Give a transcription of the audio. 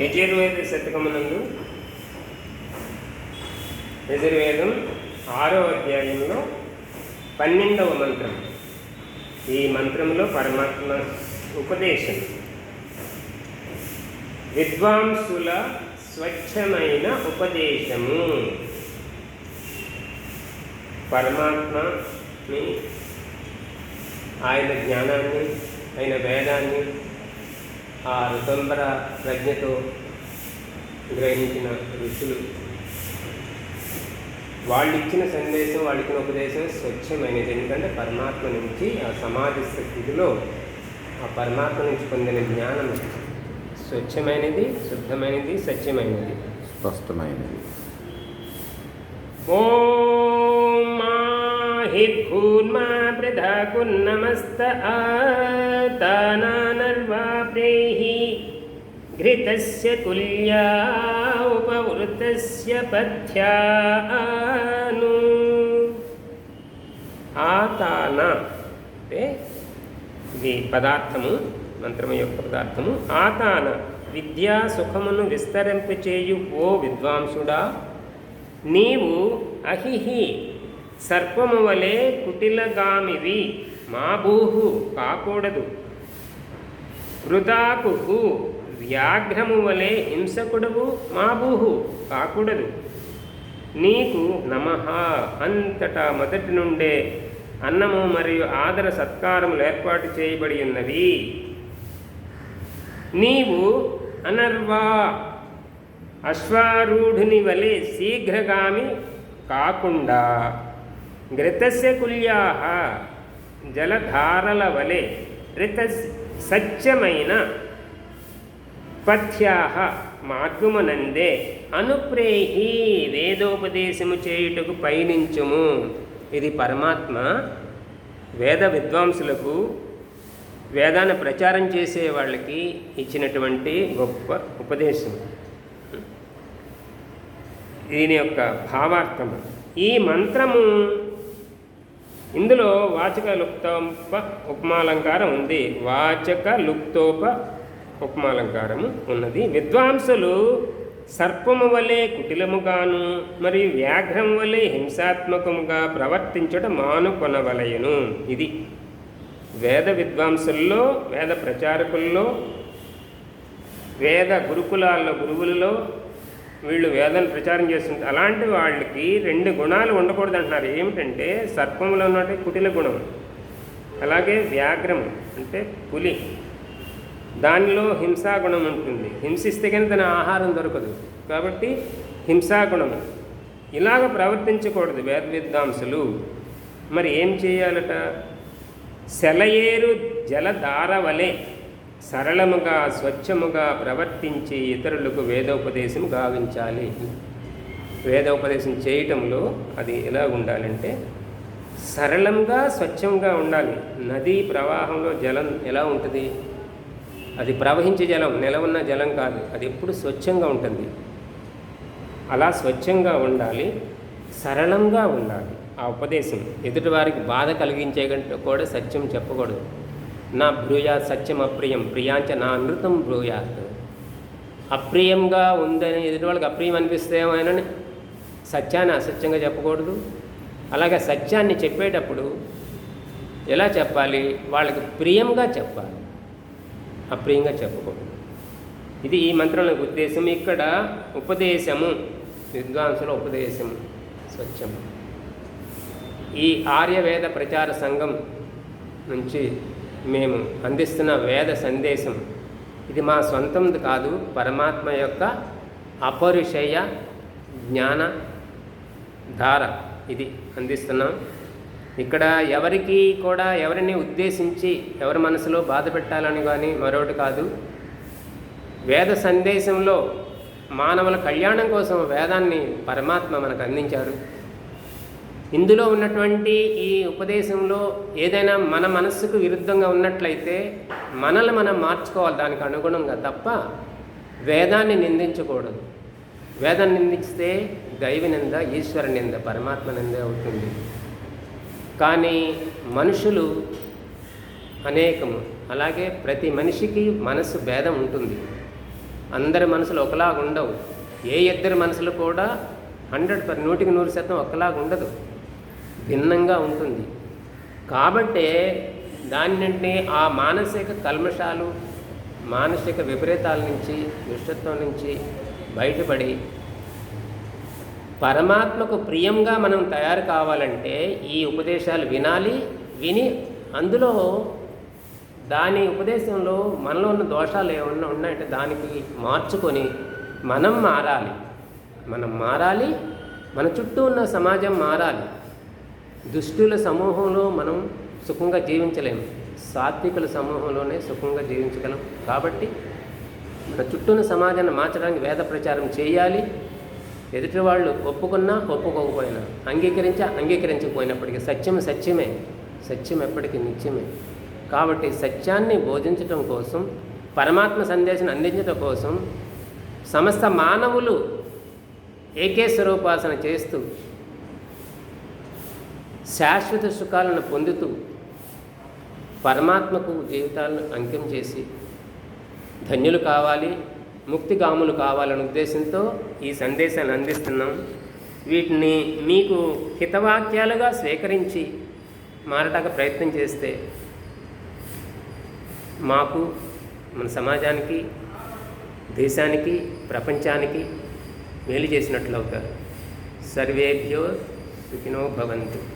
యజుర్వేద శతకమునందు యజుర్వేదం ఆరో అధ్యాయంలో పన్నెండవ మంత్రం. ఈ మంత్రంలో పరమాత్మ ఉపదేశం. విద్వాంసుల స్వచ్ఛమైన ఉపదేశము. పరమాత్మని ఆయన జ్ఞానాన్ని ఆయన వేదాన్ని ఆ ఋతంబర ప్రజ్ఞతో గ్రహించిన ఋషులు. వాళ్ళు ఇచ్చిన సందేశం వాళ్ళు ఇచ్చిన ఉపదేశం స్వచ్ఛమైనది. ఎందుకంటే పరమాత్మ నుంచి ఆ సమాధి స్థితిలో ఆ పరమాత్మ నుంచి పొందిన జ్ఞానం స్వచ్ఛమైనది శుద్ధమైనది సత్యమైనది. స్పష్టమైనది. ఓం మాహిర్భూర్మా పృథకున్నమస్త ఆతానానర్వా ప్రేహి घृतस्य कुल्या उपवृतस्य पथ्यानु ఆతాన అంటే ఇది పదార్థము మంత్రము యొక్క పదార్థము ఆతాన విద్యా సుఖమును విస్తరింపచేయు ఓ విద్వాంసుడా నీవు అహిహి సర్పము వలె కుటిలగామివి. మాభూహు కాకూడదు. వృధాకుకు వ్యాఘ్రము వలె హింసకుడవు. మాభూహు కాకూడదు. నీకు నమ అంతటా మొదటి నుండే అన్నము మరియు ఆదర సత్కారములు ఏర్పాటు చేయబడి ఉన్నవి. నీవు అనర్వా అశ్వారూఢుని వలె శీఘ్రగామి కాకుండా ఘృతస్య కుల్యా జలధారల వలె రిత సత్యమైన పథ్యాహ మార్గమునందే అనుప్రేహి వేదోపదేశము చేయుటకు పయనించుము. ఇది పరమాత్మ వేద విద్వాంసులకు వేదాన్ని ప్రచారం చేసే వాళ్ళకి ఇచ్చినటువంటి గొప్ప ఉపదేశం. దీని యొక్క భావార్థము ఈ మంత్రము ఇందులో వాచక లుప్తోప ఉపమాలంకారం ఉంది వాచక లుప్తోప ఉపమాలంకారము ఉన్నది. విద్వాంసులు సర్పము వలె కుటిలముగాను మరియు వ్యాఘ్రం వలె హింసాత్మకముగా ప్రవర్తించడం మానుకొనవలయను ఇది వేద విద్వాంసుల్లో వేద ప్రచారకుల్లో వేద గురుకులాల్లో గురువులలో వీళ్ళు వేదాలు ప్రచారం చేస్తుంది అలాంటి వాళ్ళకి రెండు గుణాలు ఉండకూడదు అంటున్నారు. ఏమిటంటే సర్పంలో ఉన్నట్టు కుటిల గుణం అలాగే వ్యాఘ్రం అంటే పులి. దానిలో హింసాగుణం ఉంటుంది. హింసిస్తే కానీ తన ఆహారం దొరకదు. కాబట్టి హింసాగుణం ఇలాగ ప్రవర్తించకూడదు వేద విద్వాంసులు మరి ఏం చేయాలట? సెలయేరు జలధార వలె సరళముగా స్వచ్ఛముగా ప్రవర్తించి ఇతరులకు వేదోపదేశం గావించాలి. వేదోపదేశం చేయటంలో అది ఎలా ఉండాలంటే సరళంగా స్వచ్ఛంగా ఉండాలి. నదీ ప్రవాహంలో జలం ఎలా ఉంటుంది? అది ప్రవహించే జలం నిలవున్న జలం కాదు. అది ఎప్పుడు స్వచ్ఛంగా ఉంటుంది. అలా స్వచ్ఛంగా ఉండాలి. సరళంగా ఉండాలి. ఆ ఉపదేశం ఎదుటివారికి బాధ కలిగించే కంటే కూడా సత్యం చెప్పకూడదు. నా బ్రూయాత్ సత్యం అప్రియం ప్రియాంచ నా అమృతం బ్రూయాత్. అప్రియంగా ఉందని ఎదుటి వాళ్ళకి అప్రియం అనిపిస్తే ఏమైనా? సత్యాన్ని అసత్యంగా చెప్పకూడదు. అలాగే సత్యాన్ని చెప్పేటప్పుడు ఎలా చెప్పాలి? వాళ్ళకి ప్రియంగా చెప్పాలి. అప్రియంగా చెప్పకూడదు. ఇది ఈ మంత్రంలో ఉద్దేశం. ఇక్కడ ఉపదేశము విద్వాంసుల ఉపదేశం స్వచ్ఛం ఈ ఆర్యవేద ప్రచార సంఘం నుంచి మేము అందిస్తున్న వేద సందేశం. ఇది మా సొంతంది కాదు పరమాత్మ యొక్క అపరిషయ జ్ఞాన ధార. ఇది అందిస్తున్నాం. ఇక్కడ ఎవరికి కూడా ఎవరిని ఉద్దేశించి ఎవరి మనసులో బాధ పెట్టాలని కానీ మరొకటి కాదు. వేద సందేశంలో మానవుల కళ్యాణం కోసం వేదాన్ని పరమాత్మ మనకు అందించారు. ఇందులో ఉన్నటువంటి ఈ ఉపదేశంలో ఏదైనా మన మనస్సుకు విరుద్ధంగా ఉన్నట్లయితే మనల్ని మనం మార్చుకోవాలి దానికి అనుగుణంగా తప్ప వేదాన్ని నిందించకూడదు. వేదాన్ని నిందిస్తే దైవ నింద ఈశ్వర నింద పరమాత్మ నింద అవుతుంది. కానీ మనుషులు అనేకము. అలాగే ప్రతి మనిషికి మనసు భేదం ఉంటుంది. అందరి మనసులు ఒకలాగా ఉండవు ఏ ఇద్దరి మనసులు కూడా హండ్రెడ్ పర్ నూటికి నూరు శాతం ఒకలాగా ఉండదు భిన్నంగా ఉంటుంది. కాబట్టే దాన్నింటినీ ఆ మానసిక కల్మషాలు మానసిక విపరీతాల నుంచి దుష్టత్వం నుంచి బయటపడి పరమాత్మకు ప్రియంగా మనం తయారు కావాలంటే ఈ ఉపదేశాలు వినాలి విని అందులో దాని ఉపదేశంలో మనలో ఉన్న దోషాలు ఏమన్నా ఉన్నాయంటే దానికి మార్చుకొని మనం మారాలి. మనం మారాలి మన చుట్టూ ఉన్న సమాజం మారాలి. దుష్టుల సమూహంలో మనం సుఖంగా జీవించలేము సాత్వికుల సమూహంలోనే సుఖంగా జీవించగలం. కాబట్టి మన చుట్టూన సమాజాన్ని మార్చడానికి వేద ప్రచారం చేయాలి. ఎదుటి వాళ్ళు ఒప్పుకున్నా ఒప్పుకోకపోయినా అంగీకరించా అంగీకరించకపోయినప్పటికీ సత్యం సత్యమే. సత్యం ఎప్పటికీ నిత్యమే. కాబట్టి సత్యాన్ని బోధించటం కోసం పరమాత్మ సందేశం అందించటం కోసం సమస్త మానవులు ఏకేశ్వరోపాసన చేస్తూ శాశ్వత సుఖాలను పొందుతూ పరమాత్మకు జీవితాలను అంకితం చేసి ధన్యులు కావాలి ముక్తిగాములు కావాలనే ఉద్దేశంతో ఈ సందేశాన్ని అందిస్తున్నాం. వీటిని మీకు హితవాక్యాలుగా స్వీకరించి మారటాక ప్రయత్నం చేస్తే మాకు మన సమాజానికి దేశానికి ప్రపంచానికి మేలు చేసినట్లు అవుతారు. సర్వేభ్యో సుఖినో భవంతు.